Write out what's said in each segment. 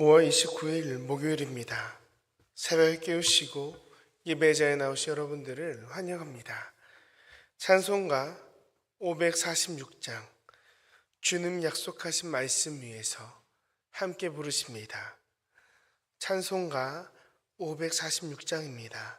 5월 29일 목요일입니다. 새벽에 깨우시고 예배자에 나오신 여러분들을 환영합니다. 찬송가 546장 주님 약속하신 말씀 위에서 함께 부르십니다. 찬송가 546장입니다.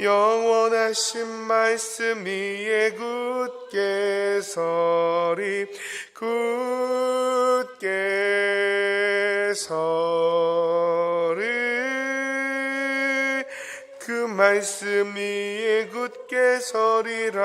영원하신 말씀 위에 굳게 서리 굳게 서리. 그 말씀 위에 굳게 서리라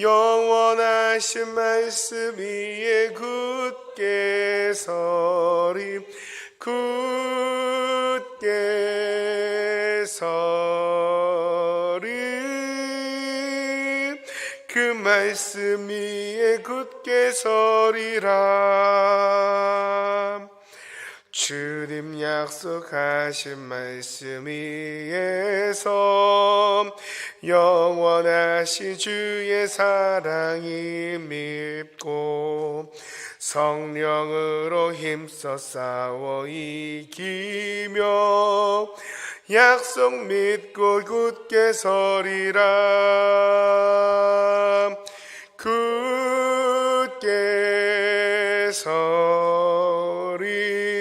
영원하신 말씀 위에 굳게 서리 굳게 서리. 그 말씀 위에 굳게 서리라 주님 약속하신 말씀 위에서 영원하신 주의 사랑이 밉고 성령으로 힘써 싸워 이기며 약속 믿고 굳게 서리라. 굳게 서리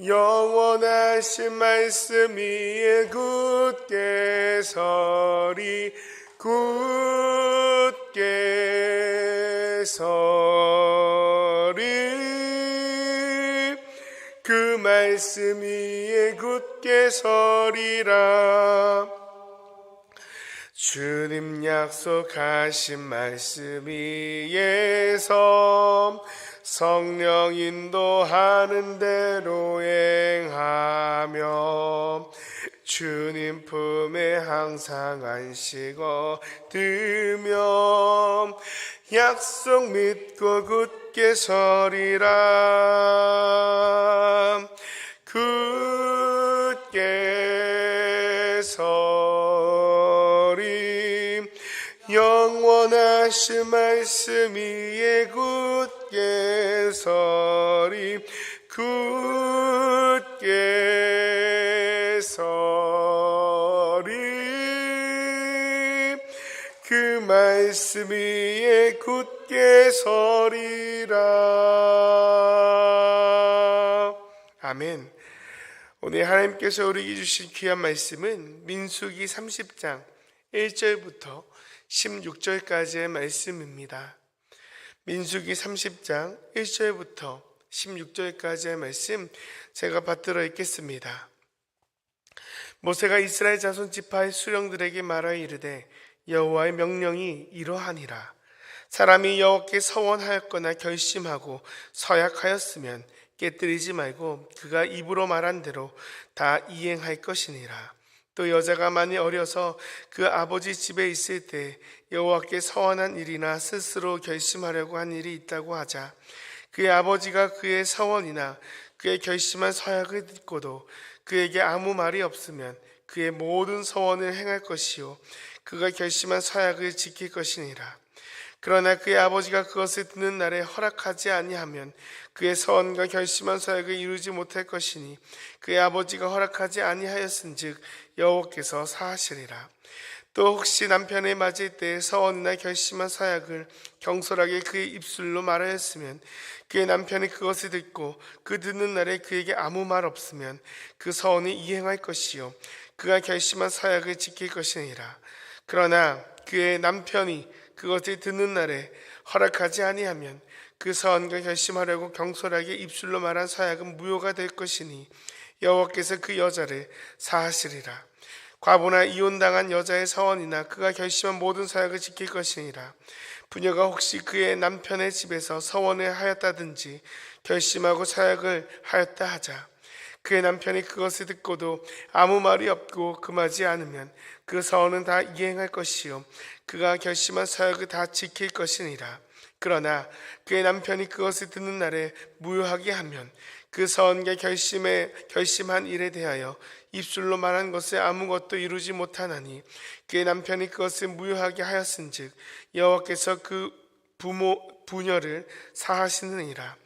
영원하신 말씀 위에 굳게 서리 굳게 서리. 그 말씀 위에 굳게 서리라. 주님 약속하신 말씀 위에서 성령 인도하는 대로 행하며 주님 품에 항상 안식 얻으며 약속 믿고 굳게 서리라. 굳게 서리. 영원하신 말씀 위에 굳게 서리 굳게 서리. 그 말씀 위에 굳게 서리라. 아멘. 오늘 하나님께서 우리에게 주신 귀한 말씀은 민수기 30장 1절부터 16절까지의 말씀입니다. 민수기 30장 1절부터 16절까지의 말씀 제가 받들어 읽겠습니다. 모세가 이스라엘 자손 지파의 수령들에게 말하여 이르되 여호와의 명령이 이러하니라 사람이 여호와께 서원하였거나 결심하고 서약하였으면 깨뜨리지 말고 그가 입으로 말한 대로 다 이행할 것이니라. 또 여자가 많이 어려서 그 아버지 집에 있을 때 여호와께 서원한 일이나 스스로 결심하려고 한 일이 있다고 하자 그의 아버지가 그의 서원이나 그의 결심한 서약을 듣고도 그에게 아무 말이 없으면 그의 모든 서원을 행할 것이요 그가 결심한 서약을 지킬 것이니라. 그러나 그의 아버지가 그것을 듣는 날에 허락하지 아니하면 그의 서원과 결심한 서약을 이루지 못할 것이니 그의 아버지가 허락하지 아니하였은즉 여호와께서 사하시리라. 또 혹시 남편의 맞을 때 서원이나 결심한 서약을 경솔하게 그의 입술로 말하였으면 그의 남편이 그것을 듣고 그 듣는 날에 그에게 아무 말 없으면 그 서원이 이행할 것이요. 그가 결심한 서약을 지킬 것이니라. 그러나 그의 남편이 그것을 듣는 날에 허락하지 아니하면 그 서원과 결심하려고 경솔하게 입술로 말한 서약은 무효가 될 것이니 여호와께서 그 여자를 사하시리라 과부나 이혼당한 여자의 서원이나 그가 결심한 모든 서약을 지킬 것이니라. 부녀가 혹시 그의 남편의 집에서 서원을 하였다든지 결심하고 서약을 하였다 하자. 그의 남편이 그것을 듣고도 아무 말이 없고 금하지 않으면 그 서원은 다 이행할 것이요. 그가 결심한 서약을 다 지킬 것이니라. 그러나 그의 남편이 그것을 듣는 날에 무효하게 하면 그 서원과 결심에 결심한 일에 대하여 입술로 말한 것에 아무것도 이루지 못하나니 그의 남편이 그것을 무효하게 하였은즉 여호와께서 그 부모 부녀를 사하시느니라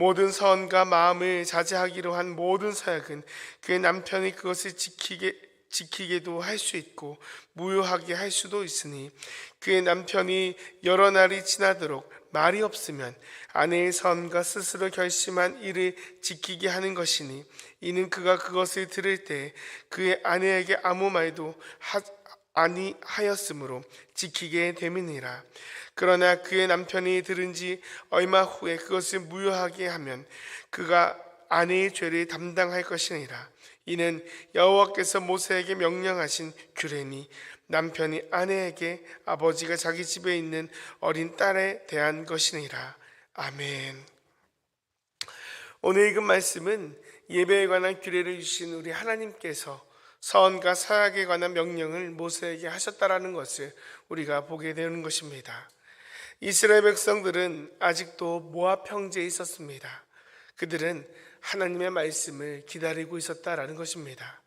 모든 서원과 마음을 자제하기로 한 모든 서약은 그의 남편이 그것을 지키게 지키게도 할 수 있고 무효하게 할 수도 있으니 그의 남편이 여러 날이 지나도록 말이 없으면 아내의 선과 스스로 결심한 일을 지키게 하는 것이니 이는 그가 그것을 들을 때 그의 아내에게 아무 말도 하, 아니하였으므로 지키게 됨이니라. 그러나 그의 남편이 들은 지 얼마 후에 그것을 무효하게 하면 그가 아내의 죄를 담당할 것이니라. 이는 여호와께서 모세에게 명령하신 규례니 남편이 아내에게 아버지가 자기 집에 있는 어린 딸에 대한 것이니라. 아멘. 오늘 읽은 말씀은 예배에 관한 규례를 주신 우리 하나님께서 서원과 사약에 관한 명령을 모세에게 하셨다라는 것을 우리가 보게 되는 것입니다. 이스라엘 백성들은 아직도 모압 평지에 있었습니다. 그들은 하나님의 말씀을 기다리고 있었다라는 것입니다.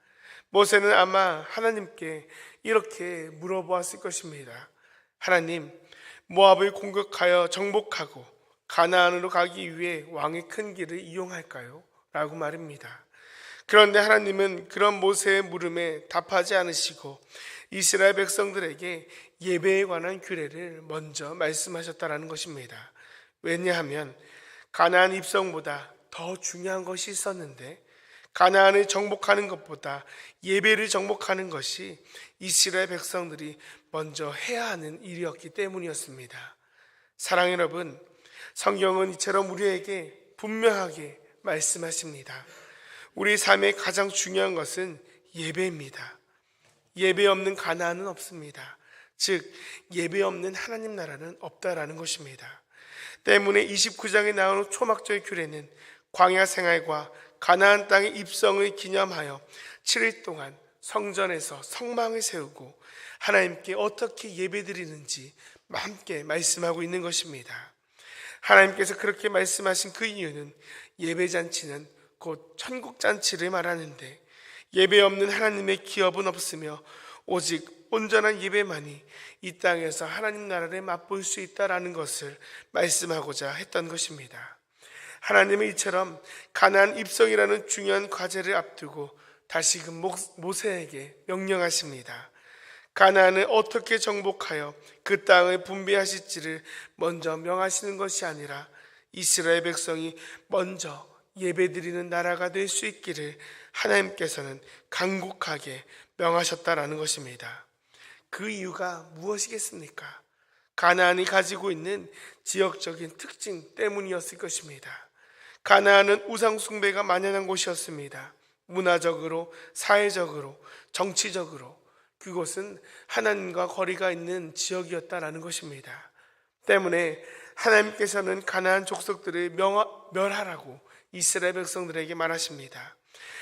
모세는 아마 하나님께 이렇게 물어보았을 것입니다. 하나님, 모압을 공격하여 정복하고 가나안으로 가기 위해 왕의 큰 길을 이용할까요? 라고 말입니다. 그런데 하나님은 그런 모세의 물음에 답하지 않으시고 이스라엘 백성들에게 예배에 관한 규례를 먼저 말씀하셨다라는 것입니다. 왜냐하면 가나안 입성보다 더 중요한 것이 있었는데 가나안을 정복하는 것보다 예배를 정복하는 것이 이스라엘 백성들이 먼저 해야 하는 일이었기 때문이었습니다. 사랑 여러분, 성경은 이처럼 우리에게 분명하게 말씀하십니다. 우리 삶의 가장 중요한 것은 예배입니다. 예배 없는 가나안은 없습니다. 즉 예배 없는 하나님 나라는 없다라는 것입니다. 때문에 29장에 나오는 초막절 규례는 광야 생활과 가나안 땅의 입성을 기념하여 7일 동안 성전에서 성망을 세우고 하나님께 어떻게 예배드리는지 함께 말씀하고 있는 것입니다. 하나님께서 그렇게 말씀하신 그 이유는 예배 잔치는 곧 천국 잔치를 말하는데 예배 없는 하나님의 기업은 없으며 오직 온전한 예배만이 이 땅에서 하나님 나라를 맛볼 수 있다라는 것을 말씀하고자 했던 것입니다. 하나님은 이처럼 가나안 입성이라는 중요한 과제를 앞두고 다시금 모세에게 명령하십니다. 가나안을 어떻게 정복하여 그 땅을 분배하실지를 먼저 명하시는 것이 아니라 이스라엘 백성이 먼저 예배드리는 나라가 될 수 있기를 하나님께서는 간곡하게 명하셨다라는 것입니다. 그 이유가 무엇이겠습니까? 가나안이 가지고 있는 지역적인 특징 때문이었을 것입니다. 가나안은 우상 숭배가 만연한 곳이었습니다. 문화적으로, 사회적으로, 정치적으로 그곳은 하나님과 거리가 있는 지역이었다라는 것입니다. 때문에 하나님께서는 가나안 족속들을 멸하라고 이스라엘 백성들에게 말하십니다.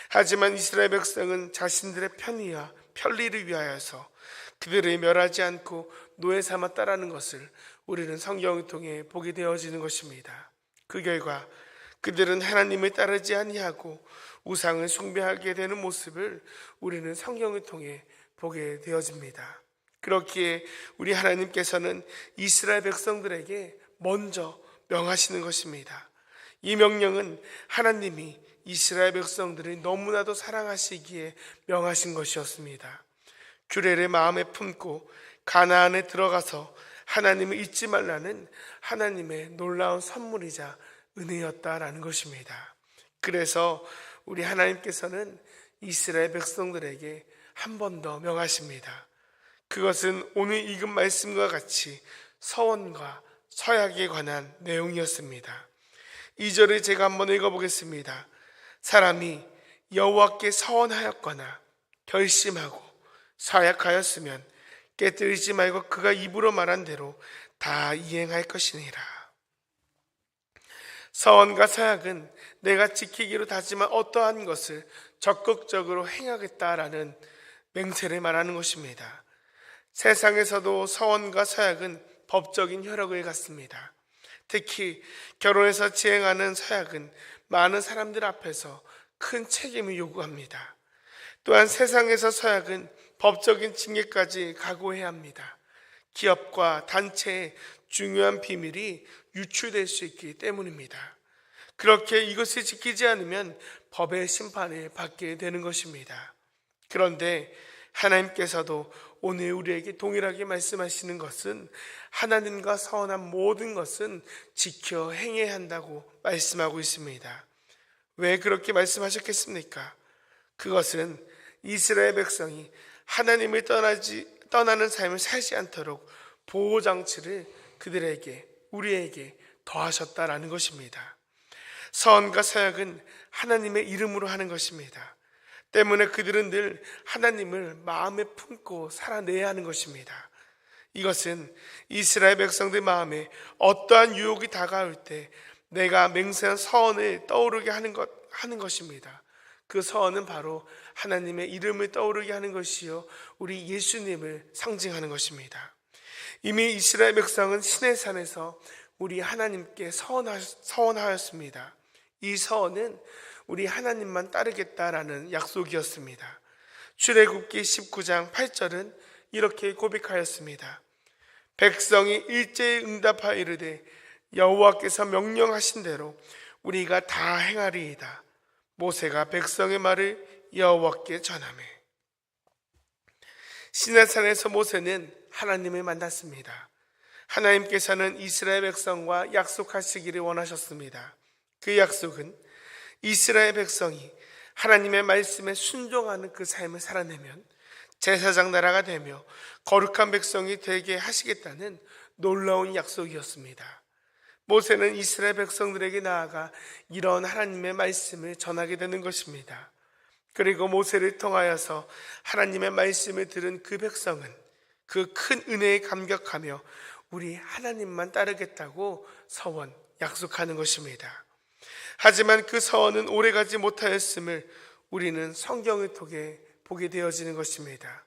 하지만 이스라엘 백성은 자신들의 편의와 편리를 위하여서 그들을 멸하지 않고 노예 삼았다라는 것을 우리는 성경을 통해 보게 되어지는 것입니다. 그 결과 그들은 하나님을 따르지 아니하고 우상을 숭배하게 되는 모습을 우리는 성경을 통해 보게 되어집니다. 그렇기에 우리 하나님께서는 이스라엘 백성들에게 먼저 명하시는 것입니다. 이 명령은 하나님이 이스라엘 백성들을 너무나도 사랑하시기에 명하신 것이었습니다. 규례를 마음에 품고 가나안에 들어가서 하나님을 잊지 말라는 하나님의 놀라운 선물이자 은혜였다라는 것입니다. 그래서 우리 하나님께서는 이스라엘 백성들에게 한 번 더 명하십니다. 그것은 오늘 읽은 말씀과 같이 서원과 서약에 관한 내용이었습니다. 이 절을 제가 한번 읽어보겠습니다. 사람이 여호와께 서원하였거나 결심하고 서약하였으면 깨뜨리지 말고 그가 입으로 말한 대로 다 이행할 것이니라. 서원과 서약은 내가 지키기로 다짐한 어떠한 것을 적극적으로 행하겠다라는 맹세를 말하는 것입니다. 세상에서도 서원과 서약은 법적인 혈육을 갖습니다. 특히 결혼해서 지행하는 서약은 많은 사람들 앞에서 큰 책임을 요구합니다. 또한 세상에서 서약은 법적인 징계까지 각오해야 합니다. 기업과 단체의 중요한 비밀이 유출될 수 있기 때문입니다. 그렇게 이것을 지키지 않으면 법의 심판을 받게 되는 것입니다. 그런데 하나님께서도 오늘 우리에게 동일하게 말씀하시는 것은 하나님과 서원한 모든 것은 지켜 행해야 한다고 말씀하고 있습니다. 왜 그렇게 말씀하셨겠습니까? 그것은 이스라엘 백성이 하나님을 떠나지 떠나는 삶을 살지 않도록 보호 장치를 그들에게 우리에게 더하셨다라는 것입니다. 서원과 서약은 하나님의 이름으로 하는 것입니다. 때문에 그들은 늘 하나님을 마음에 품고 살아내야 하는 것입니다. 이것은 이스라엘 백성들 마음에 어떠한 유혹이 다가올 때 내가 맹세한 서원을 떠오르게 하는 것 하는 것입니다. 그 서원은 바로 하나님의 이름을 떠오르게 하는 것이요 우리 예수님을 상징하는 것입니다. 이미 이스라엘 백성은 신의 산에서 우리 하나님께 서원하, 서원하였습니다. 이 서원은 우리 하나님만 따르겠다라는 약속이었습니다. 출애굽기 19장 8절은 이렇게 고백하였습니다. 백성이 일제히 응답하여 이르되 여호와께서 명령하신 대로 우리가 다 행하리이다. 모세가 백성의 말을 여호와께 전하매 시내산에서 모세는 하나님을 만났습니다. 하나님께서는 이스라엘 백성과 약속하시기를 원하셨습니다. 그 약속은 이스라엘 백성이 하나님의 말씀에 순종하는 그 삶을 살아내면 제사장 나라가 되며 거룩한 백성이 되게 하시겠다는 놀라운 약속이었습니다. 모세는 이스라엘 백성들에게 나아가 이런 하나님의 말씀을 전하게 되는 것입니다. 그리고 모세를 통하여서 하나님의 말씀을 들은 그 백성은 그 큰 은혜에 감격하며 우리 하나님만 따르겠다고 서원 약속하는 것입니다. 하지만 그 서원은 오래가지 못하였음을 우리는 성경을 통해 보게 되어지는 것입니다.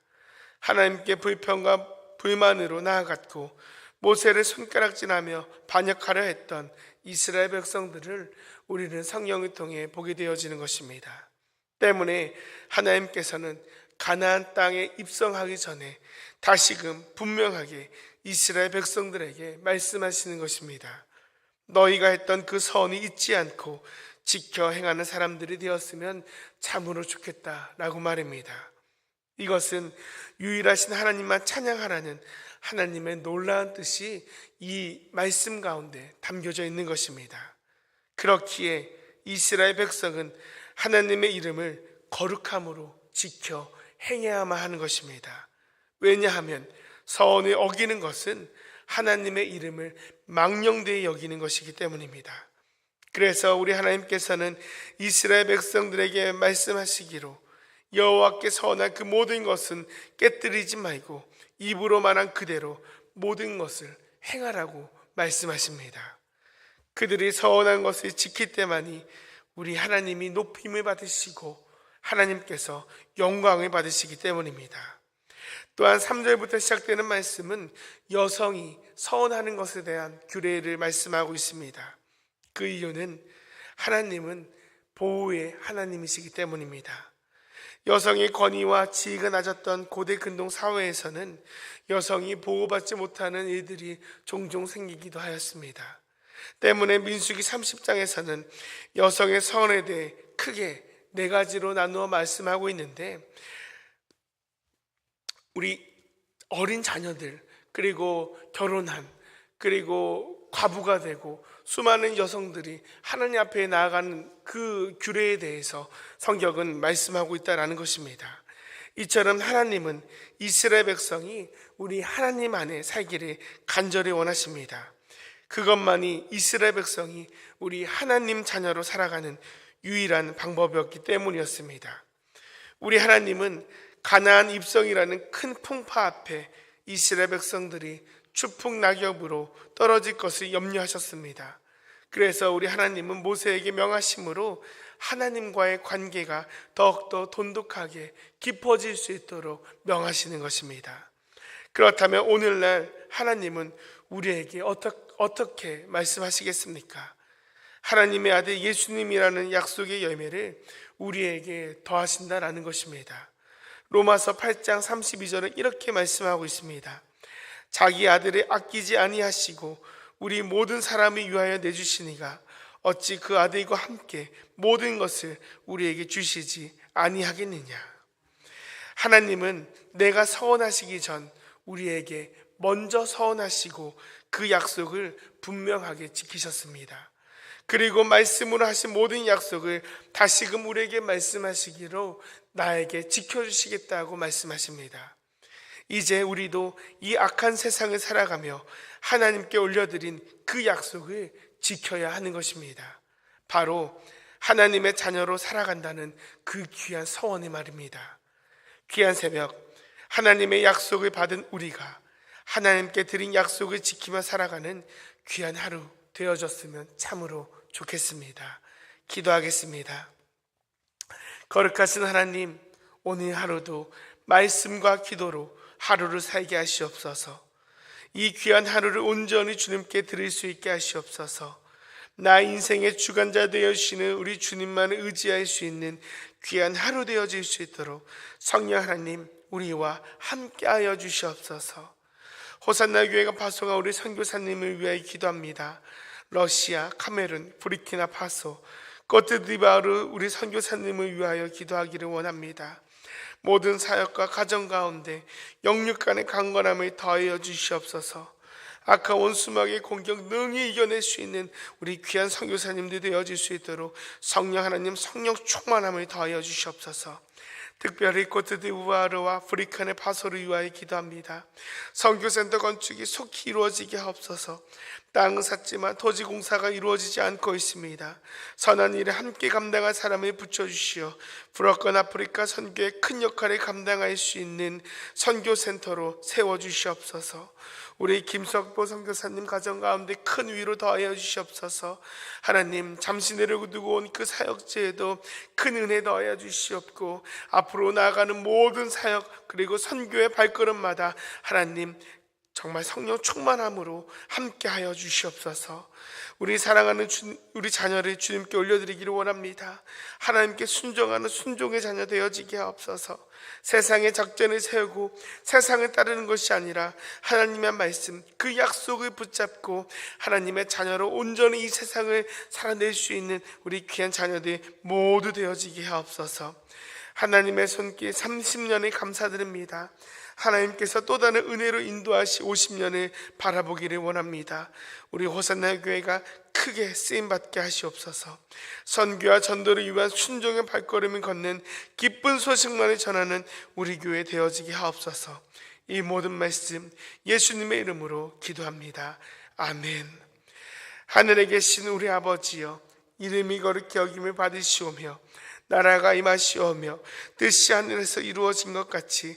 하나님께 불평과 불만으로 나아갔고 모세를 손가락질하며 반역하려 했던 이스라엘 백성들을 우리는 성경을 통해 보게 되어지는 것입니다. 때문에 하나님께서는 가나안 땅에 입성하기 전에 다시금 분명하게 이스라엘 백성들에게 말씀하시는 것입니다. 너희가 했던 그 선이 잊지 않고 지켜 행하는 사람들이 되었으면 참으로 좋겠다라고 말입니다. 이것은 유일하신 하나님만 찬양하라는 하나님의 놀라운 뜻이 이 말씀 가운데 담겨져 있는 것입니다. 그렇기에 이스라엘 백성은 하나님의 이름을 거룩함으로 지켜 행해야만 하는 것입니다. 왜냐하면 서원을 어기는 것은 하나님의 이름을 망령되이 여기는 것이기 때문입니다. 그래서 우리 하나님께서는 이스라엘 백성들에게 말씀하시기로 여호와께 서원한 그 모든 것은 깨뜨리지 말고 입으로 말한 그대로 모든 것을 행하라고 말씀하십니다. 그들이 서원한 것을 지킬 때만이 우리 하나님이 높임을 받으시고 하나님께서 영광을 받으시기 때문입니다. 또한 3절부터 시작되는 말씀은 여성이 서원하는 것에 대한 규례를 말씀하고 있습니다. 그 이유는 하나님은 보호의 하나님이시기 때문입니다. 여성의 권위와 지위가 낮았던 고대 근동 사회에서는 여성이 보호받지 못하는 일들이 종종 생기기도 하였습니다. 때문에 민수기 30장에서는 여성의 서원에 대해 크게 네 가지로 나누어 말씀하고 있는데 우리 어린 자녀들 그리고 결혼한 그리고 과부가 되고 수많은 여성들이 하나님 앞에 나아가는 그 규례에 대해서 성경은 말씀하고 있다라는 것입니다. 이처럼 하나님은 이스라엘 백성이 우리 하나님 안에 살기를 간절히 원하십니다. 그것만이 이스라엘 백성이 우리 하나님 자녀로 살아가는 유일한 방법이었기 때문이었습니다. 우리 하나님은 가나안 입성이라는 큰 풍파 앞에 이스라엘 백성들이 추풍 낙엽으로 떨어질 것을 염려하셨습니다. 그래서 우리 하나님은 모세에게 명하심으로 하나님과의 관계가 더욱더 돈독하게 깊어질 수 있도록 명하시는 것입니다. 그렇다면 오늘날 하나님은 우리에게 어떻게, 말씀하시겠습니까? 하나님의 아들 예수님이라는 약속의 열매를 우리에게 더하신다라는 것입니다. 로마서 8장 32절은 이렇게 말씀하고 있습니다. 자기 아들을 아끼지 아니하시고 우리 모든 사람을 위하여 내주시니가 어찌 그 아들과 함께 모든 것을 우리에게 주시지 아니하겠느냐. 하나님은 내가 서원하시기 전 우리에게 먼저 서원하시고 그 약속을 분명하게 지키셨습니다. 그리고 말씀으로 하신 모든 약속을 다시금 우리에게 말씀하시기로 나에게 지켜주시겠다고 말씀하십니다. 이제 우리도 이 악한 세상을 살아가며 하나님께 올려드린 그 약속을 지켜야 하는 것입니다. 바로 하나님의 자녀로 살아간다는 그 귀한 서원의 말입니다. 귀한 새벽, 하나님의 약속을 받은 우리가 하나님께 드린 약속을 지키며 살아가는 귀한 하루 되어졌으면 참으로 좋겠습니다. 기도하겠습니다. 거룩하신 하나님, 오늘 하루도 말씀과 기도로 하루를 살게 하시옵소서. 이 귀한 하루를 온전히 주님께 드릴 수 있게 하시옵소서. 나 인생의 주관자 되어 주시는 우리 주님만을 의지할 수 있는 귀한 하루 되어질 수 있도록 성령 하나님 우리와 함께하여 주시옵소서. 호산나 교회가 파송한 우리 선교사님을 위하여 기도합니다. 러시아, 카메룬, 부리키나 파소, 코트디바르 우리 선교사님을 위하여 기도하기를 원합니다. 모든 사역과 가정 가운데 영육 간의 강건함을 더하여 주시옵소서. 아까 원수막의 공격 능히 이겨낼 수 있는 우리 귀한 선교사님들 되어질 수 있도록 성령 하나님 성령 충만함을 더하여 주시옵소서. 특별히 코트디부아르와 프리칸의 파소를 위하여 기도합니다. 선교센터 건축이 속히 이루어지게 하옵소서. 땅은 샀지만 토지 공사가 이루어지지 않고 있습니다. 선한 일에 함께 감당할 사람을 붙여주시어 브로건 아프리카 선교의 큰 역할을 감당할 수 있는 선교센터로 세워주시옵소서. 우리 김석보 선교사님 가정 가운데 큰 위로 더하여 주시옵소서. 하나님 잠시 내려두고 온 그 사역지에도 큰 은혜 더하여 주시옵고 앞으로 나아가는 모든 사역 그리고 선교의 발걸음마다 하나님 정말 성령 충만함으로 함께하여 주시옵소서. 우리 사랑하는 주, 우리 자녀를 주님께 올려드리기를 원합니다. 하나님께 순종하는 순종의 자녀 되어지게 하옵소서. 세상의 작전을 세우고 세상을 따르는 것이 아니라 하나님의 말씀, 그 약속을 붙잡고 하나님의 자녀로 온전히 이 세상을 살아낼 수 있는 우리 귀한 자녀들 모두 되어지게 하옵소서. 하나님의 손길 30년에 감사드립니다. 하나님께서 또 다른 은혜로 인도하시 50년을 바라보기를 원합니다. 우리 호산나 교회가 크게 쓰임 받게 하시옵소서. 선교와 전도를 위한 순종의 발걸음을 걷는 기쁜 소식만을 전하는 우리 교회 되어지게 하옵소서. 이 모든 말씀 예수님의 이름으로 기도합니다. 아멘. 하늘에 계신 우리 아버지여 이름이 거룩히 여김을 받으시오며 나라가 임하시오며 뜻이 하늘에서 이루어진 것 같이